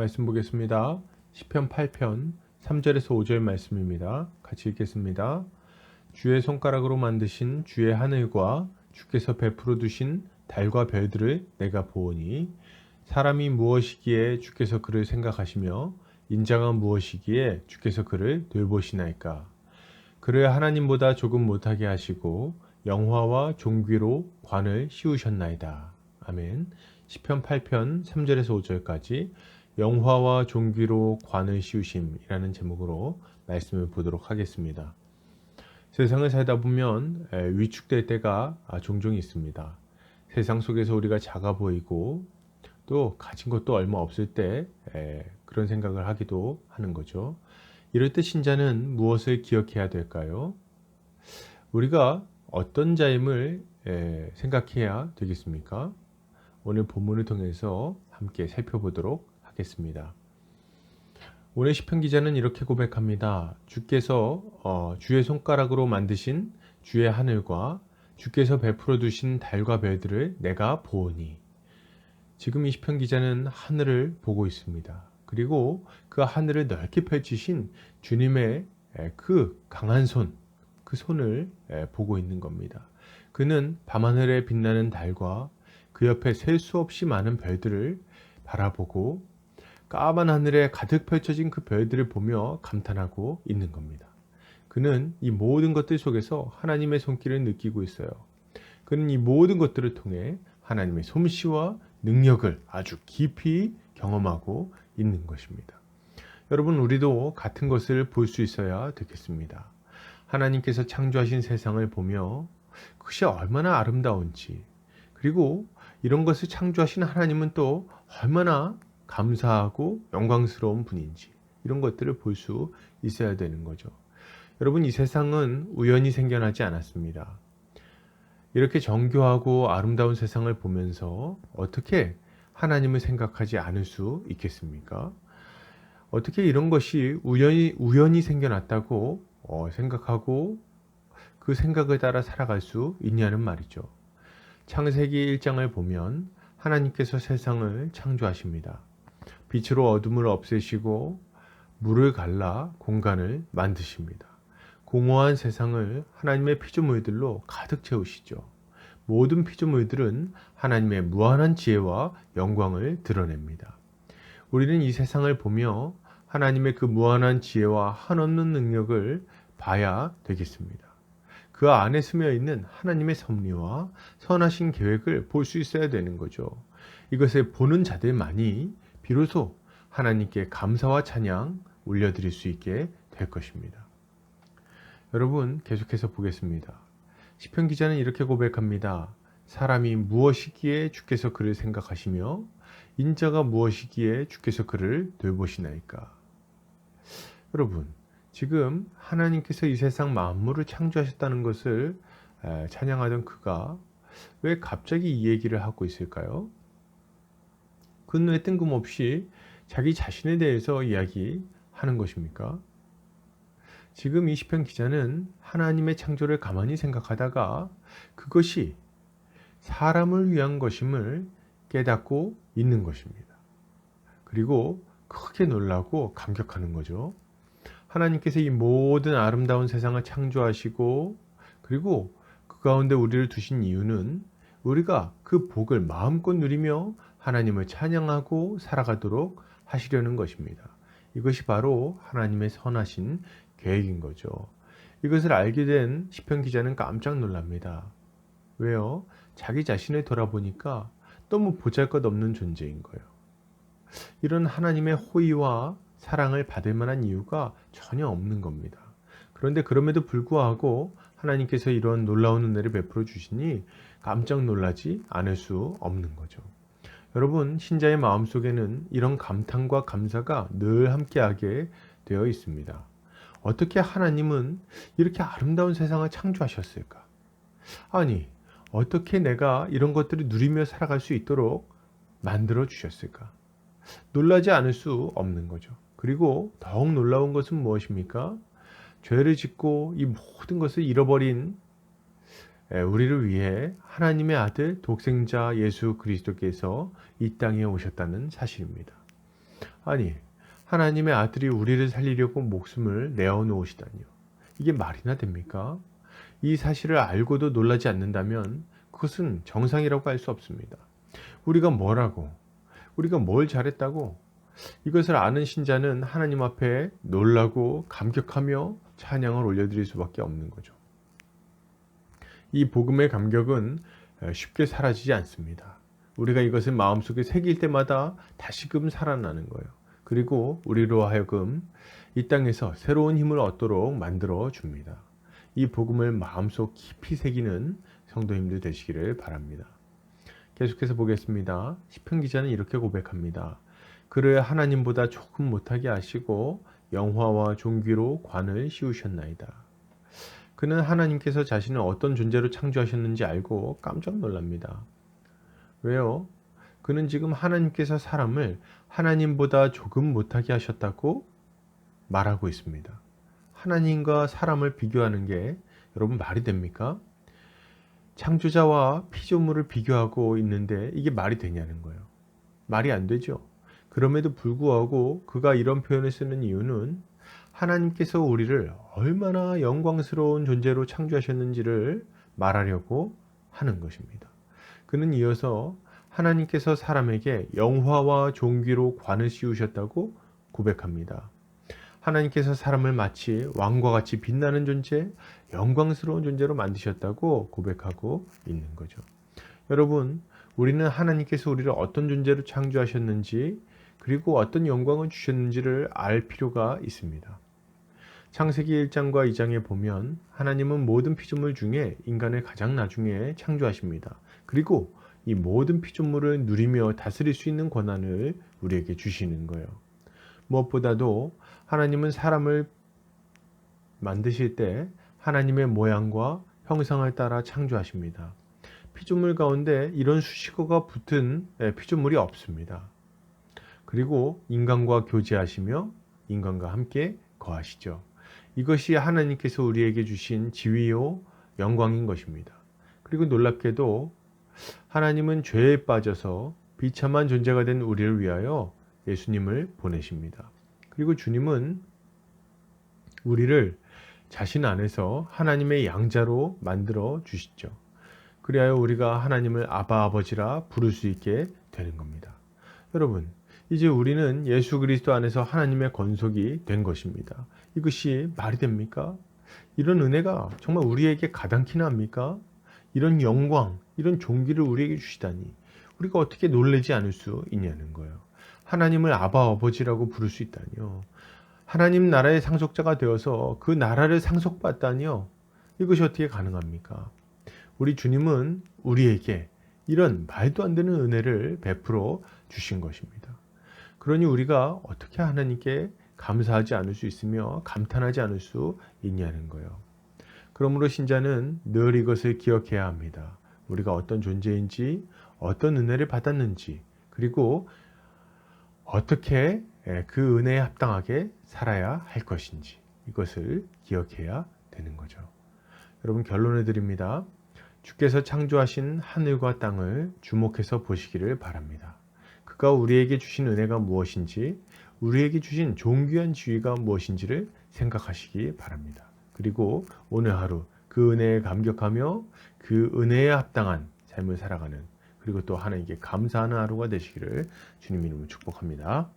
말씀 보겠습니다. 시편 8편 3절에서 5절 말씀입니다. 같이 읽겠습니다. 주의 손가락으로 만드신 주의 하늘과 주께서 베풀어 두신 달과 별들을 내가 보오니 사람이 무엇이기에 주께서 그를 생각하시며 인자가 무엇이기에 주께서 그를 돌보시나이까 그를 하나님보다 조금 못하게 하시고 영화와 종귀로 관을 씌우셨나이다. 아멘. 시편 8편 3절에서 5절까지 영화와 종귀로 관을 씌우심이라는 제목으로 말씀을 보도록 하겠습니다. 세상을 살다 보면 위축될 때가 종종 있습니다. 세상 속에서 우리가 작아 보이고 또 가진 것도 얼마 없을 때 그런 생각을 하기도 하는 거죠. 이럴 때 신자는 무엇을 기억해야 될까요? 우리가 어떤 자임을 생각해야 되겠습니까? 오늘 본문을 통해서 함께 살펴보도록 하겠습니다. 오늘 시편 기자는 이렇게 고백합니다. 주께서 어, 주의 손가락으로 만드신 주의 하늘과 주께서 베풀어 두신 달과 별들을 내가 보오니 지금 이 시편 기자는 하늘을 보고 있습니다. 그리고 그 하늘을 넓게 펼치신 주님의 그 강한 손, 그 손을 보고 있는 겁니다. 그는 밤하늘에 빛나는 달과 그 옆에 셀 수 없이 많은 별들을 바라보고 까만 하늘에 가득 펼쳐진 그 별들을 보며 감탄하고 있는 겁니다. 그는 이 모든 것들 속에서 하나님의 손길을 느끼고 있어요. 그는 이 모든 것들을 통해 하나님의 솜씨와 능력을 아주 깊이 경험하고 있는 것입니다. 여러분, 우리도 같은 것을 볼 수 있어야 되겠습니다. 하나님께서 창조하신 세상을 보며 그것이 얼마나 아름다운지, 그리고 이런 것을 창조하신 하나님은 또 얼마나 감사하고 영광스러운 분인지, 이런 것들을 볼 수 있어야 되는 거죠. 여러분, 이 세상은 우연히 생겨나지 않았습니다. 이렇게 정교하고 아름다운 세상을 보면서 어떻게 하나님을 생각하지 않을 수 있겠습니까? 어떻게 이런 것이 우연히, 우연히 생겨났다고 어, 생각하고 그 생각을 따라 살아갈 수 있냐는 말이죠. 창세기 1장을 보면 하나님께서 세상을 창조하십니다. 빛으로 어둠을 없애시고 물을 갈라 공간을 만드십니다. 공허한 세상을 하나님의 피조물들로 가득 채우시죠. 모든 피조물들은 하나님의 무한한 지혜와 영광을 드러냅니다. 우리는 이 세상을 보며 하나님의 그 무한한 지혜와 한없는 능력을 봐야 되겠습니다. 그 안에 스며 있는 하나님의 섭리와 선하신 계획을 볼 수 있어야 되는 거죠. 이것을 보는 자들만이 비로소 하나님께 감사와 찬양 올려드릴 수 있게 될 것입니다. 여러분 계속해서 보겠습니다. 시편 기자는 이렇게 고백합니다. 사람이 무엇이기에 주께서 그를 생각하시며 인자가 무엇이기에 주께서 그를 돌보시나이까. 여러분 지금 하나님께서 이 세상 만물을 창조하셨다는 것을 찬양하던 그가 왜 갑자기 이 얘기를 하고 있을까요? 그는 왜 뜬금없이 자기 자신에 대해서 이야기하는 것입니까? 지금 이 시편 기자는 하나님의 창조를 가만히 생각하다가 그것이 사람을 위한 것임을 깨닫고 있는 것입니다. 그리고 크게 놀라고 감격하는 거죠. 하나님께서 이 모든 아름다운 세상을 창조하시고 그리고 그 가운데 우리를 두신 이유는 우리가 그 복을 마음껏 누리며 하나님을 찬양하고 살아가도록 하시려는 것입니다. 이것이 바로 하나님의 선하신 계획인 거죠. 이것을 알게 된 시편 기자는 깜짝 놀랍니다. 왜요? 자기 자신을 돌아보니까 너무 보잘것없는 존재인 거예요. 이런 하나님의 호의와 사랑을 받을 만한 이유가 전혀 없는 겁니다. 그런데 그럼에도 불구하고 하나님께서 이런 놀라운 은혜를 베풀어 주시니 깜짝 놀라지 않을 수 없는 거죠. 여러분, 신자의 마음 속에는 이런 감탄과 감사가 늘 함께하게 되어 있습니다. 어떻게 하나님은 이렇게 아름다운 세상을 창조하셨을까? 아니, 어떻게 내가 이런 것들을 누리며 살아갈 수 있도록 만들어 주셨을까? 놀라지 않을 수 없는 거죠. 그리고 더욱 놀라운 것은 무엇입니까? 죄를 짓고 이 모든 것을 잃어버린 우리를 위해 하나님의 아들 독생자 예수 그리스도께서 이 땅에 오셨다는 사실입니다. 아니, 하나님의 아들이 우리를 살리려고 목숨을 내어 놓으시다니요. 이게 말이나 됩니까? 이 사실을 알고도 놀라지 않는다면 그것은 정상이라고 할 수 없습니다. 우리가 뭐라고, 우리가 뭘 잘했다고, 이것을 아는 신자는 하나님 앞에 놀라고 감격하며 찬양을 올려드릴 수밖에 없는 거죠. 이 복음의 감격은 쉽게 사라지지 않습니다. 우리가 이것을 마음속에 새길 때마다 다시금 살아나는 거예요. 그리고 우리로 하여금 이 땅에서 새로운 힘을 얻도록 만들어 줍니다. 이 복음을 마음속 깊이 새기는 성도님들 되시기를 바랍니다. 계속해서 보겠습니다. 시편 기자는 이렇게 고백합니다. 그를 하나님보다 조금 못하게 하시고 영화와 종귀로 관을 씌우셨나이다. 그는 하나님께서 자신을 어떤 존재로 창조하셨는지 알고 깜짝 놀랍니다. 왜요? 그는 지금 하나님께서 사람을 하나님보다 조금 못하게 하셨다고 말하고 있습니다. 하나님과 사람을 비교하는 게 여러분 말이 됩니까? 창조자와 피조물을 비교하고 있는데 이게 말이 되냐는 거예요. 말이 안 되죠. 그럼에도 불구하고 그가 이런 표현을 쓰는 이유는 하나님께서 우리를 얼마나 영광스러운 존재로 창조하셨는지를 말하려고 하는 것입니다. 그는 이어서 하나님께서 사람에게 영화와 종귀로 관을 씌우셨다고 고백합니다. 하나님께서 사람을 마치 왕과 같이 빛나는 존재, 영광스러운 존재로 만드셨다고 고백하고 있는 거죠. 여러분, 우리는 하나님께서 우리를 어떤 존재로 창조하셨는지 그리고 어떤 영광을 주셨는지를 알 필요가 있습니다. 창세기 1장과 2장에 보면 하나님은 모든 피조물 중에 인간을 가장 나중에 창조하십니다. 그리고 이 모든 피조물을 누리며 다스릴 수 있는 권한을 우리에게 주시는 거예요. 무엇보다도 하나님은 사람을 만드실 때 하나님의 모양과 형상을 따라 창조하십니다. 피조물 가운데 이런 수식어가 붙은 예, 피조물이 없습니다. 그리고 인간과 교제하시며 인간과 함께 거하시죠. 이것이 하나님께서 우리에게 주신 지위요 영광인 것입니다. 그리고 놀랍게도 하나님은 죄에 빠져서 비참한 존재가 된 우리를 위하여 예수님을 보내십니다. 그리고 주님은 우리를 자신 안에서 하나님의 양자로 만들어 주시죠. 그리하여 우리가 하나님을 아바 아버지라 부를 수 있게 되는 겁니다. 여러분, 이제 우리는 예수 그리스도 안에서 하나님의 건속이 된 것입니다. 이것이 말이 됩니까? 이런 은혜가 정말 우리에게 가당키나 합니까? 이런 영광, 이런 종기를 우리에게 주시다니 우리가 어떻게 놀라지 않을 수 있냐는 거예요. 하나님을 아바 아버지라고 부를 수 있다니요. 하나님 나라의 상속자가 되어서 그 나라를 상속받다니요. 이것이 어떻게 가능합니까? 우리 주님은 우리에게 이런 말도 안 되는 은혜를 베풀어 주신 것입니다. 그러니 우리가 어떻게 하나님께 감사하지 않을 수 있으며 감탄하지 않을 수 있냐는 거예요. 그러므로 신자는 늘 이것을 기억해야 합니다. 우리가 어떤 존재인지, 어떤 은혜를 받았는지, 그리고 어떻게 그 은혜에 합당하게 살아야 할 것인지 이것을 기억해야 되는 거죠. 여러분 결론을 드립니다. 주께서 창조하신 하늘과 땅을 주목해서 보시기를 바랍니다. 그가 우리에게 주신 은혜가 무엇인지, 우리에게 주신 존귀한 지위가 무엇인지를 생각하시기 바랍니다. 그리고 오늘 하루 그 은혜에 감격하며 그 은혜에 합당한 삶을 살아가는 그리고 또 하나님께 감사하는 하루가 되시기를 주님 이름으로 축복합니다.